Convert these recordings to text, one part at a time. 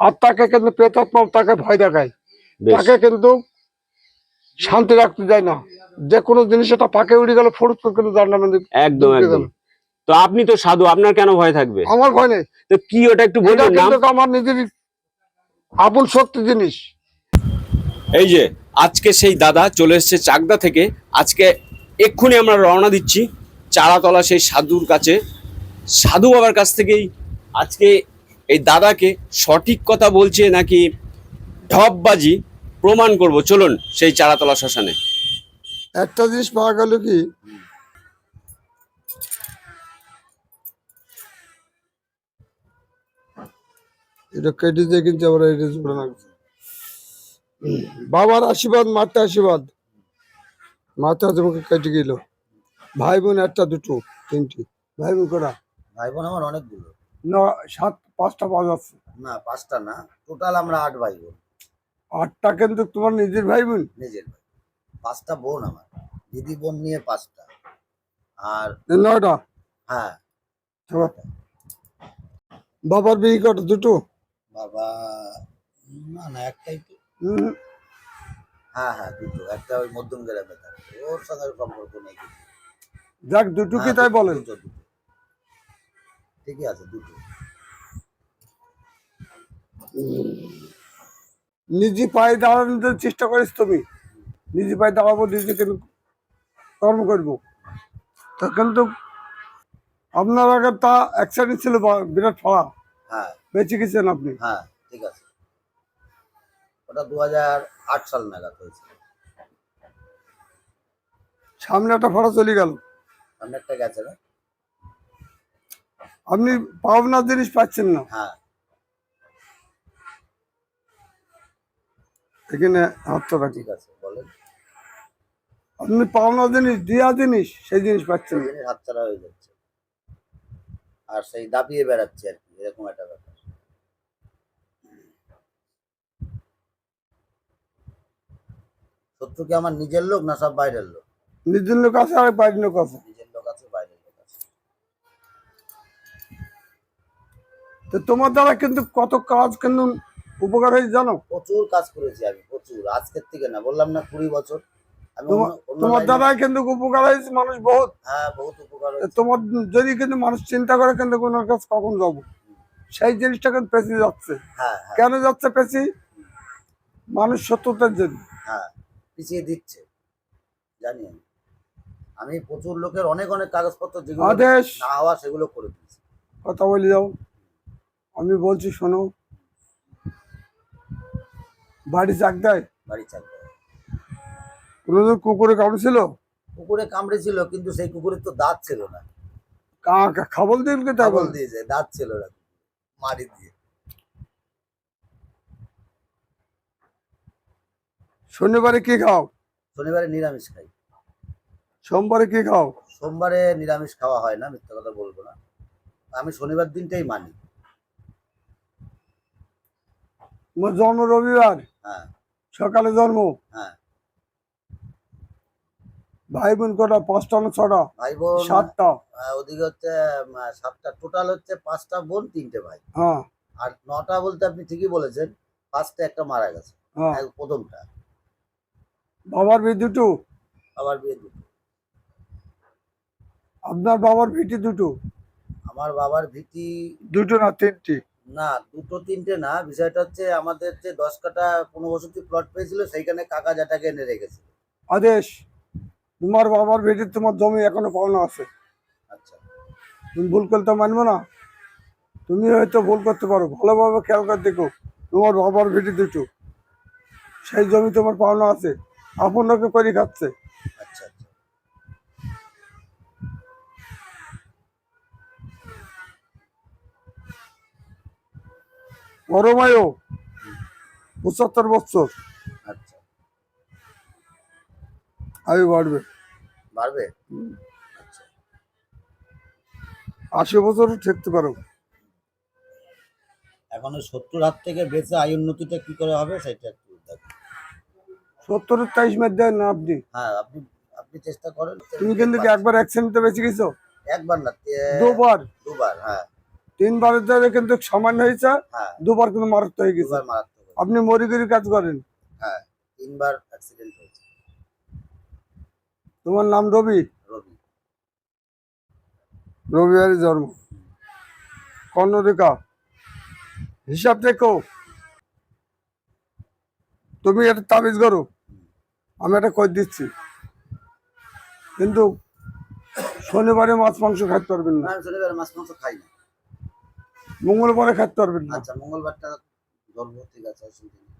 আর তাকে কিন্তু প্রেতাত্মা তাকে ভয় দেখায়। তাকে কিন্তু শান্তি রাখতে যায় না। যে কোনো জিনিস এটা পাকে উড়ে গেল ফরুত কিন্তু একদম একদম। তো আপনি তো সাধু আপনার কেন ভয় থাকবে? আমার ভয় নেই। তো কি ওটা একটু এটা বলুন কিন্তু আমার নিজের আপন সত্যি জিনিস। এই যে আজকে সেই দাদা চলে এসেছে চাকদা থেকে। আজকে এক্ষুনি আমরা রওনা দিচ্ছি চারাতলা সেই সাধুর কাছে। সাধু বাবার কাছ থেকেই আজকে এই দাদাকে সঠিক কথা বলছে নাকি ঢপবাজি প্রমাণ করব? চলুন সেই চারাতলা শ্মশানে। একটা জিনিস পাওয়া গেল কি? এটা কেটে দিয়ে কিন্তু আমরা এটা জোড়া লাগছে বাবার আশীর্বাদ মাতা আশীর্বাদ। মাতা তোমাকে কেটে গেল ভাই বোন একটা দুটো তিনটি। ভাই বোন কটা? ভাই বোন আমার অনেকগুলো ন সাত পাঁচটা পাওয়া যাচ্ছে না পাঁচটা না টোটাল আমরা আট ভাই বোন। আটটা কিন্তু তোমার নিজের ভাই বোন? নিজের ভাই। পাঁচটা বোন আমার। দিদি বোন নিয়ে পাঁচটা। আর নয়টা? হ্যাঁ। বাবার বিয়ে কটা? দুটো? বাবা না না একটাই তো। হ্যাঁ হ্যাঁ দুটো। একটা ওই মধ্যম গ্রামে থাকে। ওর সঙ্গে সম্পর্ক নেই। যাক দুটো কি হ্যাঁ, তাই বলেন। দুটো। ঠিকই আছে দুটো। নিজে পায়ে দাঁড়ানোর চেষ্টা করিস তুমি নিজে পায়ে দাঁড়াবো নিজে কিন্তু কর্ম করব? তা কিন্তু আপনার আগে তা অ্যাক্সিডেন্ট ছিল বিরাট ফাড়া হ্যাঁ। বেঁচে গেছেন আপনি। হ্যাঁ ঠিক আছে। ওটা দু হাজার আট সাল নাগাদ হয়েছিল। সামনে একটা ফাড়া চলে গেল। অনেকটা গেছে না? আপনি পাওনার জিনিস পাচ্ছেন না। হ্যাঁ। এখানে হাতটা রাখি ঠিক আছে বলেন। আপনি পাওনা জিনিস দিয়া জিনিস সেই জিনিস পাচ্ছেন না। হাতছাড়া হয়ে যাচ্ছে। আর সেই দাপিয়ে বেড়াচ্ছে আর কি এরকম একটা ব্যাপার। শত্রু কি আমার নিজের লোক না সব বাইরের লোক? নিজের লোক আছে আর বাইরের লোক আছে তো তোমার দ্বারা কিন্তু কত কাজ কিন্তু উপকার হয়েছে জানো? প্রচুর কাজ করেছি আমি প্রচুর। আজকের থেকে না বললাম না কুড়ি বছর। তোমার- দ্বারা কিন্তু উপকার হয়েছে মানুষ বহুত। হ্যাঁ বহুত উপকার তোমার যদি কিন্তু মানুষ চিন্তা করে কিন্তু কোন কাজ কখন যাব সেই জিনিসটা কিন্তু পেছি যাচ্ছে। হ্যাঁ হ্যাঁ। কেন যাচ্ছে পেছি মানুষ সত্যতার জন্য। হ্যাঁ পিছিয়ে দিচ্ছে। জানি আমি। আমি প্রচুর লোকের অনেক অনেক কাগজপত্র যেগুলো আদেশ। না হওয়া সেগুলো করে দিয়েছি। কথা বলে যাও। আমি বলছি শোনো। বাড়ি চাক দেয় বাড়ি চাকরি কোনোদিন কুকুরে কামড়েছিল? কুকুরে কামড়েছিল কিন্তু সেই কুকুরের তো দাঁত ছিল না। খাবল দিন কে তাই দিয়েছে দাঁত ছিল না। মারি দিয়ে। শনিবারে কি খাও? শনিবারে নিরামিষ খাই। সোমবারে কি খাও? সোমবারে নিরামিষ খাওয়া হয় না মিথ্যা কথা বলব না। আমি শনিবার দিনটাই মানি। জন্ম রবিবার হ্যাঁ সকালে জন্ম। হ্যাঁ ভাই বোন কটা পাঁচটা না ছটা? ভাই বোন সাতটা ওদিকে হচ্ছে সাতটা। টোটাল হচ্ছে পাঁচটা বোন তিনটে ভাই। হ্যাঁ আর নটা বলতে আপনি ঠিকই বলেছেন পাঁচটা একটা মারা গেছে। হ্যাঁ প্রথমটা। বাবার বিয়ে দুটো? আবার বিয়ে দুটো। আপনার বাবার ভিটি দুটো? আমার বাবার ভীতি দুটো না তিনটি? না দুটো তিনটে না বিষয়টা হচ্ছে আমাদের যে দশ কাটা পনেরো বসতি প্লট পেয়েছিল সেইখানে কাকা জাটাকে এনে রেখেছিল। আদেশ তোমার বাবার ভিটি তোমার জমি এখনও পাওনা আছে। আচ্ছা। তুমি ভুল করতে মানবো না। তুমি হয়তো ভুল করতে পারো ভালোভাবে খেয়াল করে দেখো তোমার বাবার ভিটি দুটো। সেই জমি তোমার পাওনা আছে আপনাকে করে খাচ্ছে। আচ্ছা। বড় মায়ও পঁচাত্তর বছর। আচ্ছা। আয়ু বাড়বে। বাড়বে? আচ্ছা। আশি বছর ঠেকতে পারো। এখন সত্তর হাত থেকে বেঁচে আয় উন্নতিটা কি করে হবে সেটা একটু দেখো। সত্তরের তেইশ মেদ দেন না আপনি। হ্যাঁ আপনি আপনি চেষ্টা করেন। তুমি কিন্তু একবার অ্যাক্সিডেন্টে বেঁচে গেছো? একবার না দুবার। দুবার হ্যাঁ। তিনবারের ধরে কিন্তু সমান হয়েছে হ্যাঁ। দুবার কিন্তু মারাত্মক হয়ে গেছে। আপনি মরিগিরি কাজ করেন। হ্যাঁ তিনবার অ্যাক্সিডেন্ট হয়েছে। তোমার নাম রবি? রবি। রবিবারের জন্ম। কর্ণরেখা। হিসাব দেখো। তুমি একটা তাবিজ করো। আমি একটা কই দিচ্ছি। কিন্তু শনিবারে মাছ মাংস খাইতে পারবেন না। শনিবার মাছ মাংস খাই না। মঙ্গলবারে খাইতে পারবেন না। আচ্ছা মঙ্গলবারটা ধরবো ঠিক আছে অসুবিধা নেই।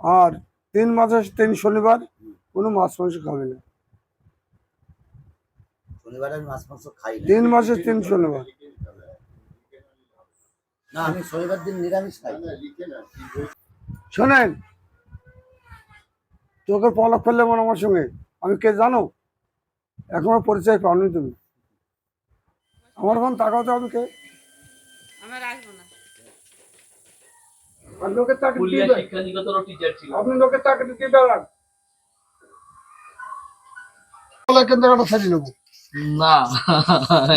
আর তিন মাসে তিন শনিবার কোনো মাছ মাংস খাবে না। শনিবারে আমি মাছ মাংস খাই না। তিন মাসে তিন শনিবার। না আমি শনিবার দিন নিরামিষ খাই। শোনেন চোখের পলক ফেললে মনে আমার সঙ্গে। আমি কে জানো? এখনও পরিচয় পাওনি তুমি। আমার ফোন তাকাও তো আমি কে আমার আসব না। আর লোকের চাকরি পুলিয়া দিবে শিক্ষা নিকেতনও টিচার ছিল। আপনি লোকের চাকরি দিয়ে বেড়ান। কেন্দ্র কাটা ছাড়িয়ে নেব। না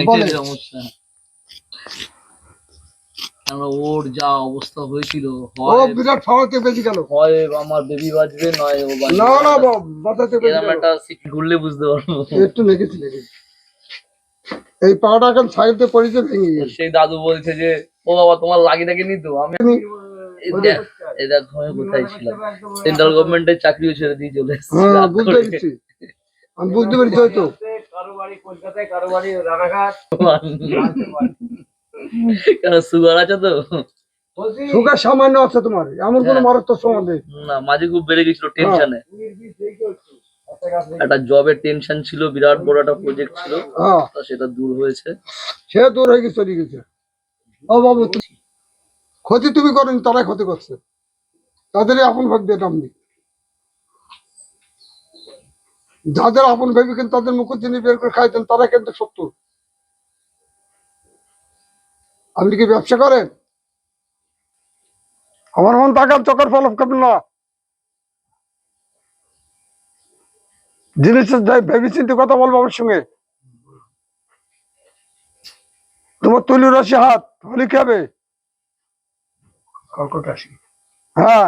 বলে। সমস্যা। আমরা ওর যা অবস্থা হয়েছিল ও হয় বিরাট ফাওয়াতে বেশি গেল। হয় আমার বেবি বাজবে নয় ও বাজবে। না না একটা সিট ঘুরলে বুঝতে পারব। একটু লেগেছি লেগেছি। এই পাটা এখন সাইডে পড়েছে ভেঙে গেছে। সেই দাদু বলছে যে ও বাবা তোমার লাগি থাকে নি তো আমি দেখ আমি কোথায় ছিলাম। সেন্ট্রাল গভর্নমেন্টের চাকরিও ছেড়ে দিয়ে চলে হ্যাঁ বুঝতে পেরেছি। আমি বুঝতে পেরেছি হয়তো। কেন সুগার আছে তো? সুগার সামান্য আছে তোমার এমন কোনো হ্যাঁ। মারাত্মক সময় নেই। না মাঝে খুব বেড়ে গেছিল টেনশনে একটা জবের টেনশন ছিল বিরাট বড় একটা প্রজেক্ট ছিল হ্যাঁ। সেটা দূর হয়েছে। সে দূর হয়ে গেছে চলে গেছে। ও বাবু ক্ষতি তুমি করেন তারাই ক্ষতি করছে। তাদেরই আপন ভাববে আপনি যাদের আপন ভেবে কিন্তু তাদের মুখ তিনি বের করে খাইতেন তারা কিন্তু সত্য আপনি কি ব্যবসা করেন? আমার মন টাকার চকর ফলপ করবেন না? জিনিসের যাই ভেবে চিন্তে কথা বলব আমার সঙ্গে? তোমার তুলি রাশি হাত হলি খাবে? কর্কট রাশি। হ্যাঁ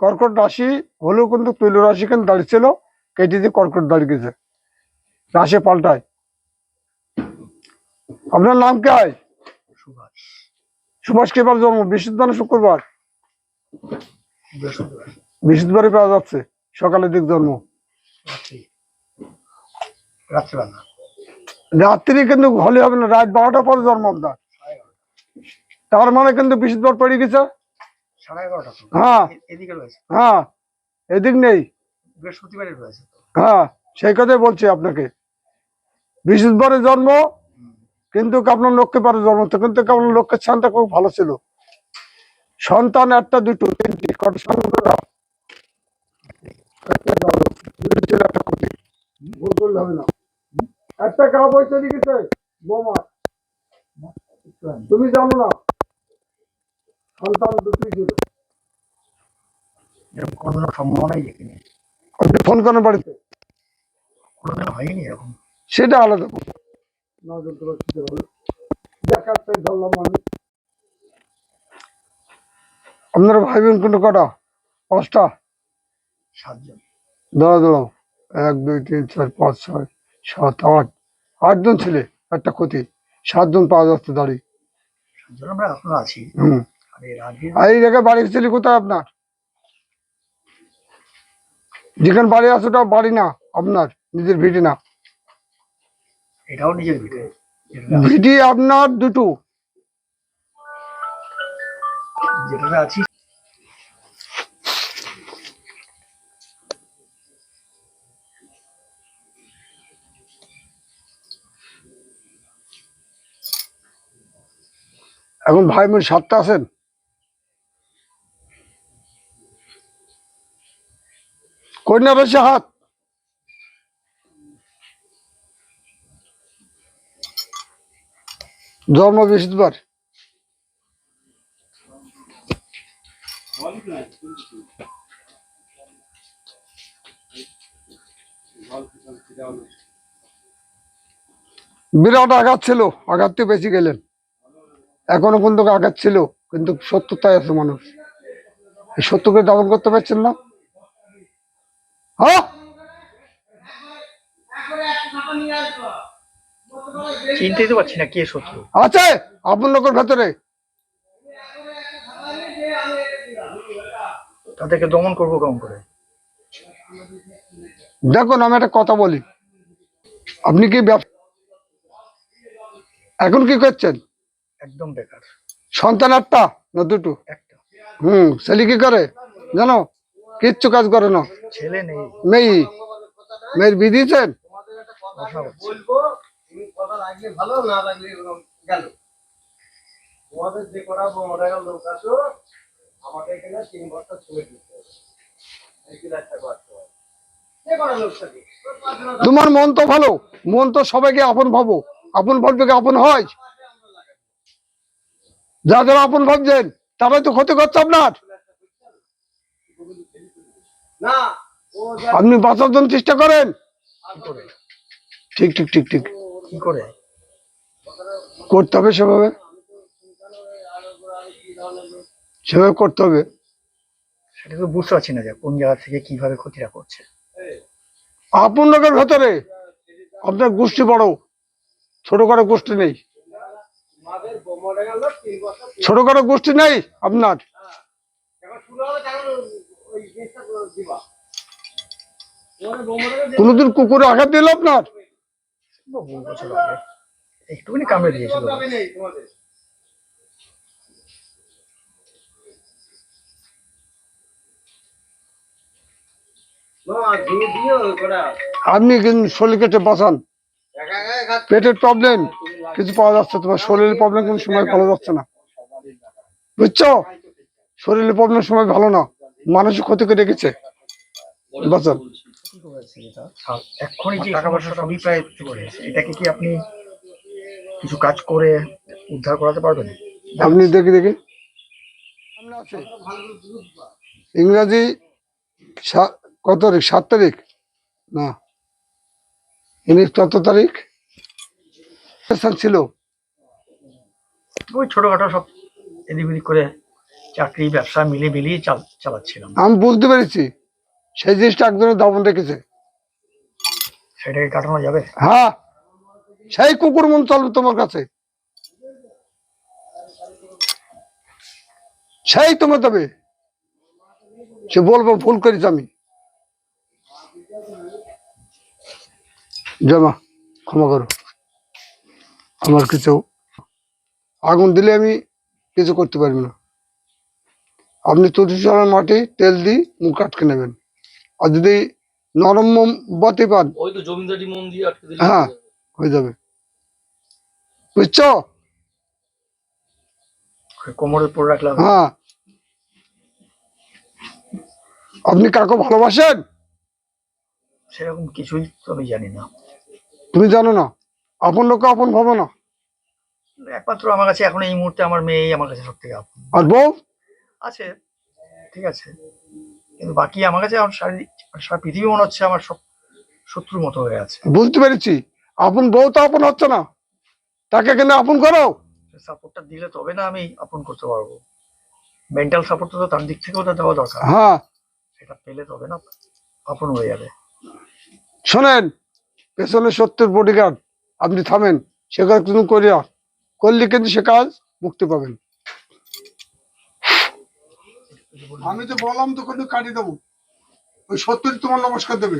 কর্কট রাশি হলেও কিন্তু তুলি রাশি কিন্তু দাঁড়িয়েছিল কেটে দিয়ে কর্কট দাঁড়িয়ে গেছে। রাশি পাল্টায়। আপনার নাম কে হয়? সুভাষ। সুভাষ কেবার জন্ম? বৃহস্পতিবার শুক্রবার? বৃহস্পতিবার। পাওয়া যাচ্ছে সকালের দিক জন্ম। রাত্রিবেলা। রাত্রি কিন্তু হলে হবে না রাত বারোটা পরে জন্ম আপনার তার। মানে কিন্তু বৃহস্পতিবার পড়ে গেছে। হ্যাঁ। হ্যাঁ এদিক নেই। হ্যাঁ সেই কথাই বলছি আপনাকে। বৃহস্পতিবারে জন্ম কিন্তু আপনার লক্ষ্যে পারে জন্ম। তো কিন্তু আপনার লক্ষ্যের স্থানটা খুব ভালো ছিল। সন্তান একটা দুটো তিনটি কত সন্তান। ভুল করলে হবে না। একটা বই চলে গেছে বোমা। তুমি জানো না সন্তান দুটোই ছিল। এরকম কোনোদিনও সম্ভাবনাই দেখিনি আপনি ফোন করেন বাড়িতে। কোনোদিন হয়নি এরকম। সেটা আলাদা কথা। না জানতে পারছি ধরলাম আমি। আপনারা ভাই বোন কোনো কটা? পাঁচটা? সাতজন। দাঁড়া দাঁড়াও। এক দুই তিন চার পাঁচ ছয়। সাত আট আটজন ছেলে একটা ক্ষতি। সাতজন পাওয়া যাচ্ছে দাঁড়ি সাতজন আমরা এখনও আছি। হুম। আর এই জায়গায় বাড়ি ছেলে কোথায় আপনার? যেখানে বাড়ি আছে ওটা বাড়ি না আপনার নিজের ভিটি না? এটাও নিজের ভিটে। ভিটি আপনার দুটো। যেটাতে আছি এখন ভাই বোন সাতটা আছেন? কন্যা বেশি হাত জন্ম বৃহস্পতিবার। বিরাট আঘাত ছিল আঘাত তো বেশি গেলেন। এখনও কিন্তু আঘাত ছিল কিন্তু সত্যতাই আছে মানুষ। এই সত্যকে দমন করতে পারছেন না? হ্যাঁ? চিনতেই তো পারছি না কে শত্রু। আছে আপন লোকের ভেতরে। তাদেরকে দমন করব কেমন করে? দেখুন আমি একটা কথা বলি। আপনি কি এখন কি করছেন? একদম বেকার। সন্তান একটা না দুটো? একটা। হুম ছেলে কি করে? জানো? কিচ্ছু কাজ করে না। ছেলে নেই। মেয়ে। মেয়ের বিয়ে দিয়েছেন? তোমার মন তো ভালো। মন তো সবাইকে আপন ভাবো। আপন ভাববে কি আপন হয়? যা যারা আপন ভাবছেন তারাই তো ক্ষতি করছে আপনার। না আপনি বাঁচার জন্য চেষ্টা করেন। ঠিক ঠিক ঠিক ঠিক। কি করে? করতে হবে সেভাবে। সেভাবে করতে হবে। সেটা তো বুঝতে পারছি না যে কোন জায়গা থেকে কীভাবে ক্ষতিটা করছে। আপন লোকের ভেতরে আপনার গোষ্ঠী বড়। ছোট করে গোষ্ঠী নেই। তোমাদের মডেল লোক তিন বছর ছোট করে গোষ্ঠী নেই আপনার? কোনোদিন কুকুরে আঘাত দিল আপনার? একটুখানি কামড়ে দিয়েছিল। আপনি কিন্তু শরীর কেটে বাঁচান। পেটের প্রবলেম কিছু পাওয়া যাচ্ছে তোমার শরীরের প্রবলেম কোনো সময় ভালো যাচ্ছে না। বুঝছ? শরীরের প্রবলেম সময় ভালো না মানুষের ক্ষতি করে রেখেছে। আর এক্ষুনি যে টাকা পয়সা সবই প্রায় করেছে এটাকে কি আপনি কিছু কাজ করে উদ্ধার করাতে পারবেন? আপনি দেখে দেখে। ইংরাজি সা- কত তারিখ? সাত তারিখ? না। ইংরেজ কত তারিখ? স্থান ছিল। ওই ছোটখাটো সব এদিক ওদিক করে চাকরি ব্যবসা মিলিয়ে মিলিয়ে চালাচ্ছিলাম। আমি বুঝতে পেরেছি। সেই জিনিসটা একজনের দমন রেখেছে সেটাকে কাটানো যাবে? হ্যাঁ। সেই কুকুর মন চলবে তোমার কাছে। সেই তোমার দেবে সে বলব ভুল করেছি আমি। জমা ক্ষমা করো। আমার কিছু আগুন দিলে আমি কিছু করতে পারব না। আপনি তুলসী চড়ার মাটি তেল দিয়ে মুখ আটকে নেবেন। আর যদি নরম মোমবাতি পান ওই তো জমিদারি দিয়ে আটকে দিলে হ্যাঁ। হয়ে যাবে। বুঝছ? কোমরের উপর রাখলাম। হ্যাঁ। আপনি কাকে ভালোবাসেন? সেরকম কিছুই তো আমি জানি না। তুমি জানো না? আপন লোক আপন ভাবো না। একমাত্র আমার কাছে এখন এই মুহূর্তে আমার মেয়েই আমার কাছে সব থেকে আপন। আর বউ? আছে ঠিক আছে। কিন্তু বাকি আমার কাছে আমার সারা সারা পৃথিবী মনে হচ্ছে আমার সব শত্রুর মতো হয়ে আছে। বুঝতে পেরেছি। আপন বউ তো আপন হচ্ছে না। তাকে কেন আপন করো। সাপোর্টটা দিলে তবে না আমি আপন করতে পারব। মেন্টাল সাপোর্টটা তো তার দিক থেকেও তো দেওয়া দরকার। হ্যাঁ। সেটা পেলে তবে না আপন হয়ে যাবে। শোনেন পেছনে সত্যের বডিগার্ড আপনি থামেন সে কাজ তুমি করিয়া করলে কিন্তু সে কাজ মুক্তি পাবেন। আমি তো বললাম তো কিন্তু কাটিয়ে দেবো। ওই সত্যি তোমার নমস্কার দেবে।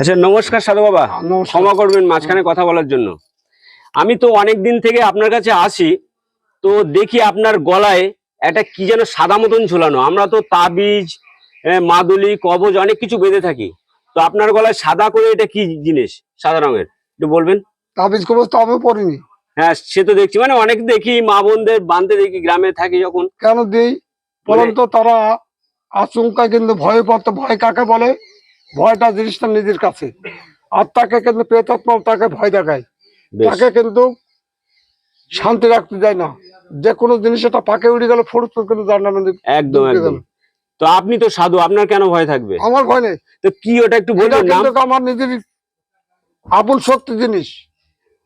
আচ্ছা নমস্কার সাধু বাবা। ক্ষমা করবেন মাঝখানে কথা বলার জন্য। আমি তো অনেক দিন থেকে আপনার কাছে আসি তো দেখি আপনার গলায় একটা কি যেন সাদা মতন ঝুলানো। আমরা তো তাবিজ মাদুলি কবজ অনেক কিছু বেঁধে থাকি। তো আপনার গলায় সাদা করে এটা কি জিনিস? সাদা রঙের? একটু বলবেন? তাবিজ কবজ তো আমি পড়িনি হ্যাঁ সে তো দেখছি। মানে অনেক দেখি মা বোনদের বাঁধতে দেখি গ্রামে থাকি যখন। কেন দিই? বলেন তো তারা আচমকা কিন্তু ভয় পাতো ভয় কাকে বলে? ভয়টা জিনিসটা নিজের কাছে। আর তাকে কিন্তু প্রেতাত্মা তাকে ভয় দেখায়। তাকে কিন্তু শান্তি রাখতে যায় না। যে কোনো জিনিস এটা পাকে উড়ে গেল ফোরস কিন্তু না একদম একদম। তো আপনি তো সাধু আপনার কেন ভয় থাকবে? আমার ভয় নেই। তো কি ওটা একটু নাম? আমার নিজের আপন সত্যি জিনিস।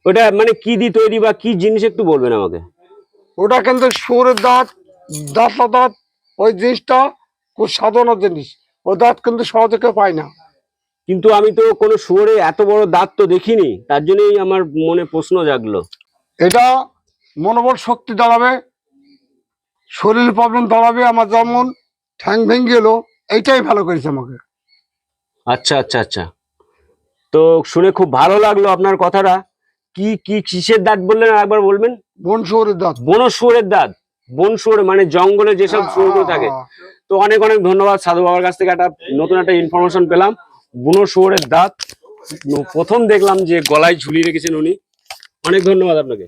ওটা মানে কি দিয়ে তৈরি বা কি জিনিস একটু বলবেন আমাকে? ওটা কিন্তু সুরের দাঁত দাঁতলা দাঁত ওই জিনিসটা খুব সাধনার জিনিস। ওই দাঁত কিন্তু সহজে কেউ পায় না। কিন্তু আমি তো কোনো শুয়োরে এত বড় দাঁত তো দেখিনি তার জন্যই আমার মনে প্রশ্ন জাগলো। এটা মনোবল শক্তি দাঁড়াবে শরীর প্রবলেম দাঁড়াবে আমার যেমন। ঠ্যাং ভেঙে গেল এইটাই ভালো করেছে আমাকে। আচ্ছা আচ্ছা আচ্ছা। তো শুনে খুব ভালো লাগল আপনার কথাটা। কি কি কিসের দাঁত বললেন? একবার বলবেন। বন শুয়োরের দাঁত। বন শুয়োরের দাঁত। বন শুয়োর মানে জঙ্গলে যেসব শুয়োরগুলো থাকে। তো অনেক অনেক ধন্যবাদ সাধু বাবার কাছ থেকে। একটা নতুন একটা ইনফরমেশন পেলাম। বুনো শুয়োরের দাঁত। প্রথম দেখলাম যে গলায় ঝুলিয়ে রেখেছেন উনি। অনেক ধন্যবাদ আপনাকে।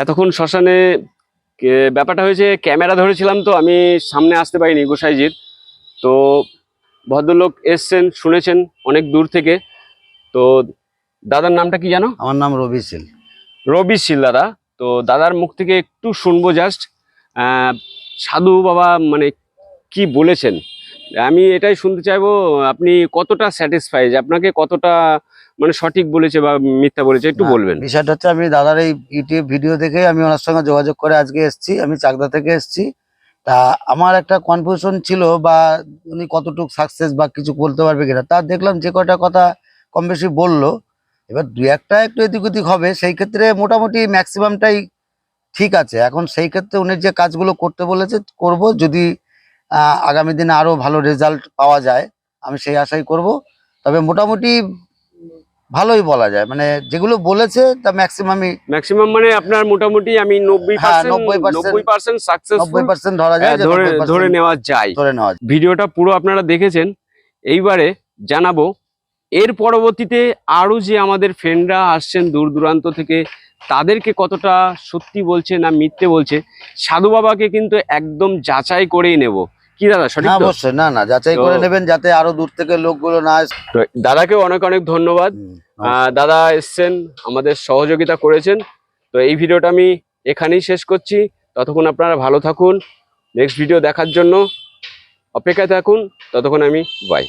এতক্ষণ শ্মশানে ব্যাপারটা হয়েছে ক্যামেরা ধরেছিলাম তো আমি সামনে আসতে পারিনি গোসাইজির। তো ভদ্রলোক এসছেন শুনেছেন অনেক দূর থেকে। তো দাদার নামটা কি জানো? আমার নাম রবি সিল। রবি শীল দাদা। তো দাদার মুখ থেকে একটু শুনব জাস্ট সাধু বাবা মানে কি বলেছেন? আমি এটাই শুনতে চাইব আপনি কতটা স্যাটিসফাই আপনাকে কতটা মানে সঠিক বলেছে বা মিথ্যা বলেছে একটু বলবেন। বিষয়টা হচ্ছে আমি দাদার এই ইউটিউব ভিডিও দেখে আমি ওনার সঙ্গে যোগাযোগ করে আজকে এসেছি আমি চাকদা থেকে এসেছি। তা আমার একটা কনফিউশন ছিল বা উনি কতটুকু সাকসেস বা কিছু বলতে পারবে কিনা তা দেখলাম যে কয়টা কথা কম বেশি বলল। এবার দু একটা একটু এদিক ওদিক হবে সেই ক্ষেত্রে মোটামুটি ম্যাক্সিমামটাই ঠিক আছে। এখন সেই ক্ষেত্রে উনি যে কাজগুলো করতে বলেছে করব যদি আগামী দিনে আরও ভালো রেজাল্ট পাওয়া যায় আমি সেই আশাই করব। তবে মোটামুটি ভালোই বলা যায়। মানে যেগুলো বলেছে তা ম্যাক্সিমামই ম্যাক্সিমাম মানে আপনার মোটামুটি আমি নব্বই হ্যাঁ, পার্সেন্ট 90% নব্বই পার্সেন্ট নব্বই ধরা যায় ধরে ধরে নেওয়া যায়। ধরে নেওয়া যায়। ভিডিওটা পুরো আপনারা দেখেছেন। এইবারে জানাব এর পরবর্তীতে আরও যে আমাদের ফ্রেন্ডরা আসছেন দূর দূরান্ত থেকে তাদেরকে কতটা সত্যি বলছে না মিথ্যে বলছে সাধু বাবাকে কিন্তু একদম যাচাই করেই নেব। কি দাদা সঠিক অবশ্যই না না যাচাই করে নেবেন যাতে আরও দূর থেকে লোকগুলো না আসে। দাদাকেও অনেক অনেক ধন্যবাদ। আহ, দাদা এসছেন আমাদের সহযোগিতা করেছেন। তো এই ভিডিওটা আমি এখানেই শেষ করছি। ততক্ষণ আপনারা ভালো থাকুন। নেক্সট ভিডিও দেখার জন্য অপেক্ষায় থাকুন। ততক্ষণ আমি বাই